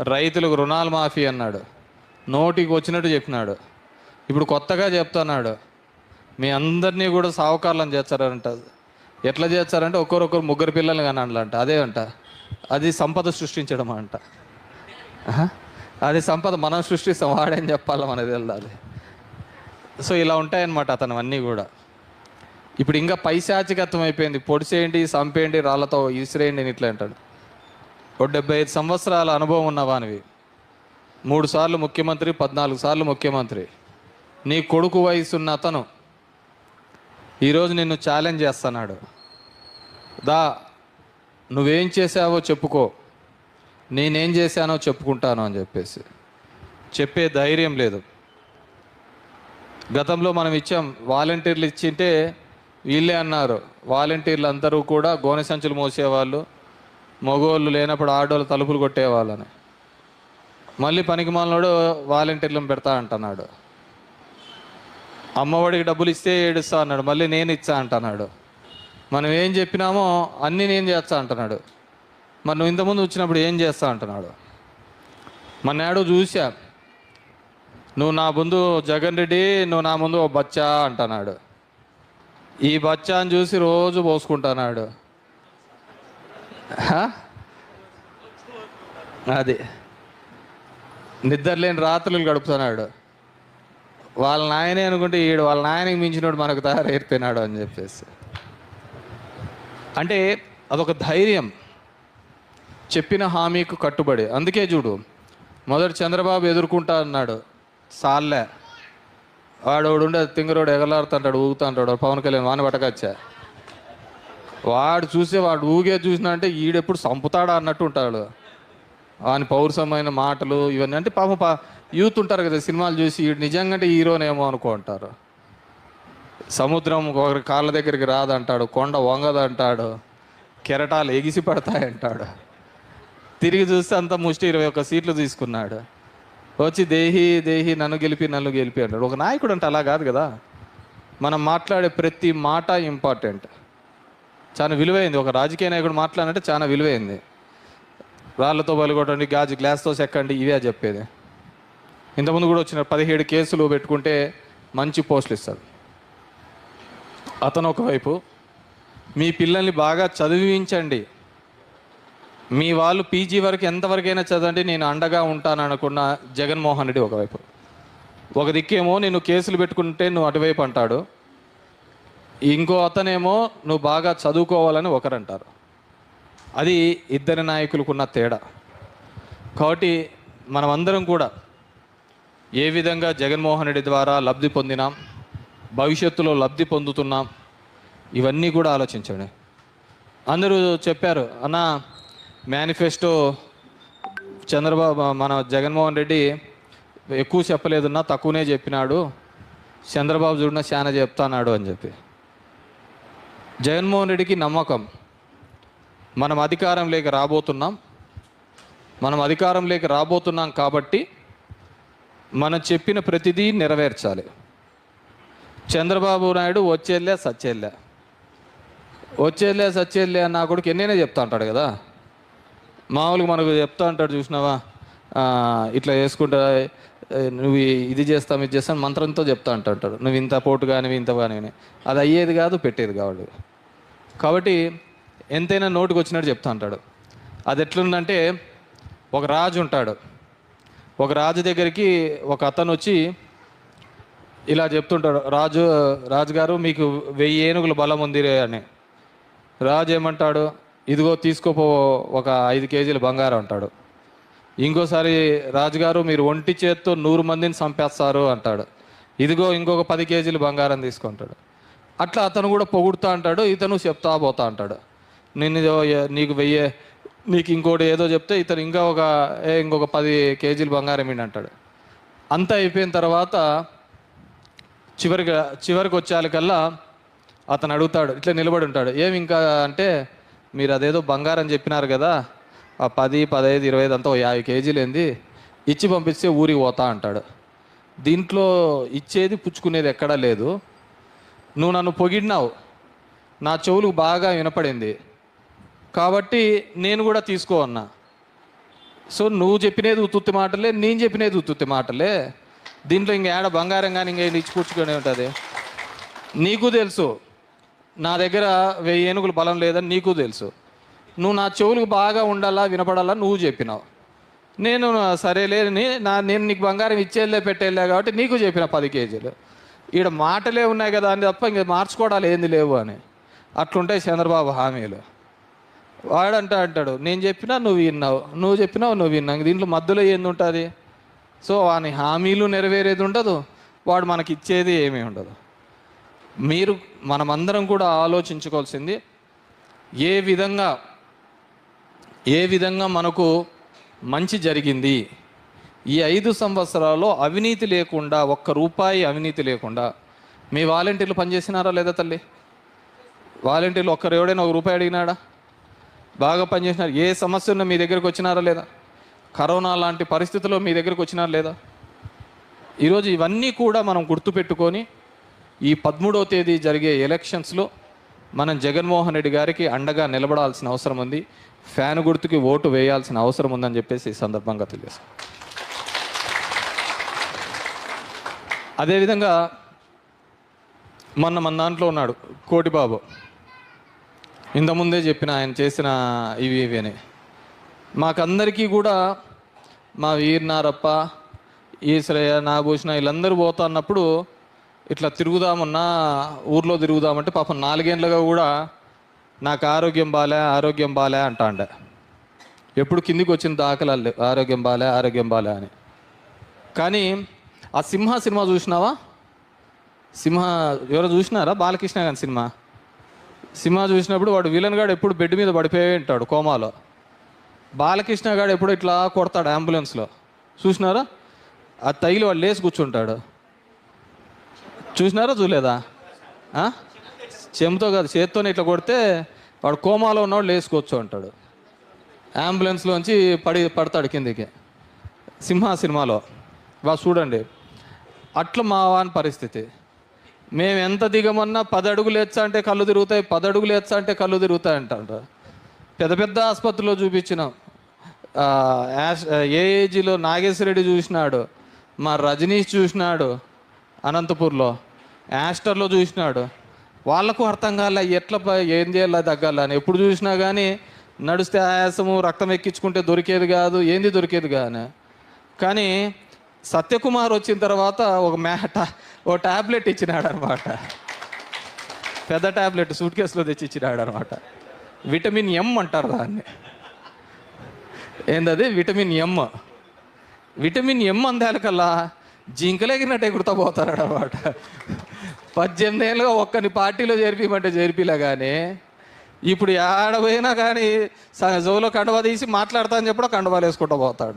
రైతులకు రుణాలు మాఫీ అన్నాడు. నోటికి వచ్చినట్టు చెప్పినాడు. ఇప్పుడు కొత్తగా చెప్తున్నాడు మీ అందరినీ కూడా సావుకారులను చేస్తారంట. ఎట్లా చేస్తారంటే ఒక్కొక్కరు ముగ్గురు పిల్లలు కానీ అంట అదే అంట. అది సంపద సృష్టించడం అంట. అది సంపద మనం సృష్టిస్తాం. వాడేం చెప్పాలి మనది వెళ్ళాలి సో ఇలా ఉంటాయన్నమాట అతను అన్నీ కూడా. ఇప్పుడు ఇంకా పైశాచికత్వం అయిపోయింది. పొడిచేయండి సంపేయండి రాళ్ళతో ఇసిరేయండి అని ఇట్లా అంటాడు. ఒక డెబ్బై ఐదు సంవత్సరాల అనుభవం ఉన్నవానివి మూడు సార్లు ముఖ్యమంత్రి పద్నాలుగు సార్లు ముఖ్యమంత్రి. నీ కొడుకు వయసున్న అతను ఈరోజు నిన్ను ఛాలెంజ్ చేస్తున్నాడు. దా నువ్వేం చేసావో చెప్పుకో. నేనేం చేశానో చెప్పుకుంటాను అని చెప్పేసి. చెప్పే ధైర్యం లేదు. గతంలో మనం ఇచ్చాం వాలంటీర్లు ఇచ్చింటే వీళ్ళే అన్నారు. వాలంటీర్లు అందరూ కూడా గోనె సంచులు మోసేవాళ్ళు. మగోళ్ళు లేనప్పుడు ఆడోళ్ళు తలుపులు కొట్టేవాళ్ళని. మళ్ళీ పనికి మాలనోడు వాలంటీర్లను పెడతా అంటున్నాడు. అమ్మఒడికి డబ్బులు ఇస్తే ఏడుస్తా అన్నాడు మళ్ళీ నేను ఇచ్చా అంటున్నాడు. మనం ఏం చెప్పినామో అన్నీ నేను చేస్తా అంటున్నాడు. మరి నువ్వు ఇంతకుముందు వచ్చినప్పుడు ఏం చేస్తా అంటున్నాడు? మన నాడు చూసా నువ్వు నా ముందు జగన్ రెడ్డి నువ్వు నా ముందు ఓ బచ్చా అంటున్నాడు. ఈ బచ్చా అని చూసి రోజు పోసుకుంటున్నాడు. అది. నిద్రలేని రాత్రులు గడుపుతున్నాడు. వాళ్ళ నాయనే అనుకుంటే ఈడు వాళ్ళ నాయనకి మించినోడు మనకు తయారైపోయినాడు అని చెప్పేసి. అంటే అదొక ధైర్యం. చెప్పిన హామీకు కట్టుబడి. అందుకే చూడు మొదటి చంద్రబాబు ఎదుర్కొంటా అన్నాడు. సాల్లే. వాడు ఉండే తింగరోడు ఎగలాడుతుంటాడు ఊగుతుంటాడు పవన్ కళ్యాణ్ వాన పట్టకచ్చా వాడు చూసే వాడు ఊగే చూసినా అంటే ఈడెప్పుడు సంపుతాడా అన్నట్టు ఉంటాడు. వాని పౌరుషమైన మాటలు ఇవన్నీ అంటే పాప యూత్ ఉంటారు కదా సినిమాలు చూసి ఈడు నిజంగా అంటే హీరోనేమో అనుకుంటారు సముద్రం ఒకరి కాళ్ళ దగ్గరికి రాదంటాడు కొండ వంగదంటాడు కెరటాలు ఎగిసి పడతాయంటాడు. తిరిగి చూస్తే అంత ముష్టి ఇరవై ఒక్క సీట్లు తీసుకున్నాడు. వచ్చి దేహి దేహి నన్ను గెలిపి నన్ను గెలిపి అంటాడు. ఒక నాయకుడు అంటే అలా కాదు కదా. మనం మాట్లాడే ప్రతి మాట ఇంపార్టెంట్ చాలా విలువైంది. ఒక రాజకీయ నాయకుడు మాట్లాడంటే చాలా విలువైంది. రాళ్ళతో బలిగొట్టండి గాజు గ్లాస్తో చెక్కండి ఇవే చెప్పేది. ఇంతకుముందు కూడా వచ్చిన పదిహేడు కేసులు పెట్టుకుంటే మంచి పోస్టులు ఇస్తారు. అతను ఒకవైపు మీ పిల్లల్ని బాగా చదివించండి. మీ వాళ్ళు పీజీ వరకు ఎంతవరకైనా చదవండి నేను అండగా ఉంటాను అనుకున్న జగన్మోహన్ రెడ్డి ఒకవైపు. ఒక దిక్కేమో నేను కేసులు పెట్టుకుంటే నువ్వు అటువైపు అంటాడు. ఇంకో అతనేమో నువ్వు బాగా చదువుకోవాలని ఒకరంటారు. అది ఇద్దరి నాయకులకున్న తేడా. కాబట్టి మనమందరం కూడా ఏ విధంగా జగన్మోహన్ రెడ్డి ద్వారా లబ్ధి పొందినాం భవిష్యత్తులో లబ్ధి పొందుతున్నాం ఇవన్నీ కూడా ఆలోచించండి. అందరూ చెప్పారు అన్న మేనిఫెస్టో చంద్రబాబు మన జగన్మోహన్ రెడ్డి ఎక్కువ చెప్పలేదన్నా తక్కువనే చెప్పినాడు చంద్రబాబు చూడిన చాలా చెప్తాన్నాడు అని చెప్పి. జగన్మోహన్ రెడ్డికి నమ్మకం. మనం అధికారం లేక రాబోతున్నాం. మనం అధికారం లేక రాబోతున్నాం కాబట్టి మనం చెప్పిన ప్రతిదీ నెరవేర్చాలి. చంద్రబాబు నాయుడు వచ్చేళ్ళే సచ్చేళ్ళే. వచ్చేళ్ళే సచ్చేళ్ళే అన్న కొడుకు ఎన్నైనా చెప్తా ఉంటాడు కదా. మామూలుగా మనకు చెప్తా ఉంటాడు చూసినావా? ఇట్లా చేసుకుంటా నువ్వు ఇది చేస్తాం ఇది చేస్తాను మంత్రంతో చెప్తా అంటాడు నువ్వు ఇంత పోటు కానివి ఇంత కానీ అది అయ్యేది కాదు పెట్టేది కావాలి కాబట్టి ఎంతైనా నోటుకు వచ్చినట్టు చెప్తా అంటాడు. అది ఎట్లుందంటే ఒక రాజు ఉంటాడు. ఒక రాజు దగ్గరికి ఒక అతను వచ్చి ఇలా చెప్తుంటాడు రాజు రాజుగారు మీకు వెయ్యి ఏనుగుల బలం ఉంది అని. రాజు ఏమంటాడు ఇదిగో తీసుకోపో ఒక ఐదు కేజీల బంగారం అంటాడు. ఇంకోసారి రాజుగారు మీరు ఒంటి చేత్తో నూరు మందిని చంపేస్తారు అంటాడు. ఇదిగో ఇంకొక పది కేజీలు బంగారం తీసుకుంటాడు. అట్లా అతను కూడా పొగుడుతా అంటాడు ఇతను చెప్తా పోతా అంటాడు. నేను నీకు వెయ్యి నీకు ఇంకోటి ఏదో చెప్తే ఇతను ఇంకా ఒక ఏ ఇంకొక పది కేజీలు బంగారం ఏంటి అంటాడు. అంతా అయిపోయిన తర్వాత చివరికి చివరికి వచ్చేకల్లా అతను అడుగుతాడు ఇట్లా నిలబడి ఉంటాడు. ఏమి ఇంకా అంటే మీరు అదేదో బంగారం చెప్పినారు కదా ఆ పది పదహైదు ఇరవై ఐదు అంతా ఒక యాభై కేజీలు ఏంది? ఇచ్చి పంపిస్తే ఊరికి పోతా అంటాడు. దీంట్లో ఇచ్చేది పుచ్చుకునేది ఎక్కడా లేదు. నువ్వు నన్ను పొగిడినావు. నా చెవులు బాగా వినపడింది. కాబట్టి నేను కూడా తీసుకో అన్నా. సో నువ్వు చెప్పినది ఉత్తుత్తి మాటలే నేను చెప్పినది ఉత్తుత్తి మాటలే. దీంట్లో ఇంక ఏడ బంగారం కానీ ఇంకా ఇచ్చి కూర్చుకొని ఉంటుంది? నీకు తెలుసు. నా దగ్గర వెయ్యి ఏనుగులు బలం లేదని నీకు తెలుసు. నువ్వు నా చెవులకు బాగా ఉండాలా వినపడాలా నువ్వు చెప్పినావు. నేను సరేలే నా నేను నీకు బంగారం ఇచ్చేళ్ళే పెట్టేళ్ళే కాబట్టి నీకు చెప్పిన పది కేజీలు. ఈడ మాటలే ఉన్నాయి కదా అని తప్ప ఇంక మార్చుకోవడాలు ఏంది లేవు అని. అట్లుంటాయి చంద్రబాబు హామీలు. వాడంటా అంటాడు నేను చెప్పినా నువ్వు విన్నావు నువ్వు చెప్పినావు నువ్వు విన్నావు. దీంట్లో మధ్యలో ఏంది ఉంటుంది? సో వాని హామీలు నెరవేరేది ఉండదు వాడు మనకి ఇచ్చేది ఏమీ ఉండదు. మీరు మనమందరం కూడా ఆలోచించుకోవాల్సింది ఏ విధంగా ఏ విధంగా మనకు మంచి జరిగింది? ఈ ఐదు సంవత్సరాల్లో అవినీతి లేకుండా ఒక్క రూపాయి అవినీతి లేకుండా మీ వాలంటీర్లు పనిచేసినారా లేదా తల్లి? వాలంటీర్లు ఒక్కరు ఎవడైనా ఒక రూపాయి అడిగినాడా? బాగా పనిచేసినారు. ఏ సమస్య ఉన్నా మీ దగ్గరికి వచ్చినారా లేదా? కరోనా లాంటి పరిస్థితుల్లో మీ దగ్గరికి వచ్చినారా లేదా? ఈరోజు ఇవన్నీ కూడా మనం గుర్తుపెట్టుకొని ఈ పదమూడవ తేదీ జరిగే ఎలక్షన్స్లో మనం జగన్మోహన్ రెడ్డి గారికి అండగా నిలబడాల్సిన అవసరం ఉంది. ఫ్యాన్ గుర్తుకి ఓటు వేయాల్సిన అవసరం ఉందని చెప్పేసి ఈ సందర్భంగా తెలియజేస్తాం. అదేవిధంగా మొన్న మన దాంట్లో ఉన్నాడు కోటిబాబు. ఇంతకుముందే చెప్పిన ఆయన చేసిన ఇవి ఇవి అని. మాకందరికీ కూడా మా వీర్నారప్ప ఈశ్వరయ్య నాగభూషణ వీళ్ళందరూ పోతా అన్నప్పుడు ఇట్లా తిరుగుదామన్నా ఊర్లో తిరుగుదామంటే పాపం నాలుగేండ్లుగా కూడా నాకు ఆరోగ్యం బాలే ఆరోగ్యం బాలే అంటాండే. ఎప్పుడు కిందికి వచ్చిన దాఖలాలు ఆరోగ్యం బాలే ఆరోగ్యం బాలే అని. కానీ ఆ సింహ సినిమా చూసినావా? సింహ ఎవరో చూసినారా? బాలకృష్ణ గారి సినిమా? సినిమా చూసినప్పుడు వాడు విలన్ గాడు ఎప్పుడు బెడ్ మీద పడిపోయి ఉంటాడు కోమాలో. బాలకృష్ణ గాడు ఎప్పుడు ఇట్లా కొడతాడు అంబులెన్స్లో. చూసినారా? ఆ తగిలి వాడు లేచి కూర్చుంటాడు. చూసినారా చూలేదా చెంతో కాదు చేత్తోనే ఇట్లా కొడితే వాడు కోమాలో ఉన్నవాడు లేచి అంటాడు. అంబులెన్స్లోంచి పడి పడతాడు కిందికి. సింహ సినిమాలో. వా చూడండి. అట్లా మా వాని పరిస్థితి. మేము ఎంత దిగమన్నా పది అడుగులు ఎచ్చా అంటే కళ్ళు తిరుగుతాయి పది అడుగులు ఎచ్చా అంటే కళ్ళు తిరుగుతాయి అంటారు పెద్ద పెద్ద ఆసుపత్రిలో చూపించినాం. యాష్- ఏఏజీలో నాగేశ్వరరెడ్డి చూసినాడు మా రజనీష్ చూసినాడు అనంతపూర్లో. యాస్టర్లో చూసినాడు. వాళ్ళకు అర్థం కాలే ఎట్లా ఏం చేయాలా తగ్గాలని ఎప్పుడు చూసినా కానీ నడిస్తే ఆయాసము రక్తం ఎక్కించుకుంటే దొరికేది కాదు ఏంది దొరికేది కానీ కానీ సత్యకుమార్ వచ్చిన తర్వాత ఒక మ్యాట ఓ టాబ్లెట్ ఇచ్చినాడు అనమాట పెద్ద టాబ్లెట్ సూట్ కేసులో తెచ్చి ఇచ్చినాడు అనమాట విటమిన్ ఎం అంటారు దాన్ని. ఏందది? Vitamin M. విటమిన్ ఎం అందాలకల్లా జింకలేగినట్టు ఎగురుతా పోతారు అనమాట పద్దెనిమిది ఏళ్ళుగా ఒక్కని పార్టీలో చేర్పిమంటే చేర్పిలా కానీ ఇప్పుడు ఆడ పోయినా కానీ జోలో కండవా తీసి మాట్లాడతా అని చెప్పడం కండవాలు వేసుకుంటూ పోతాడు.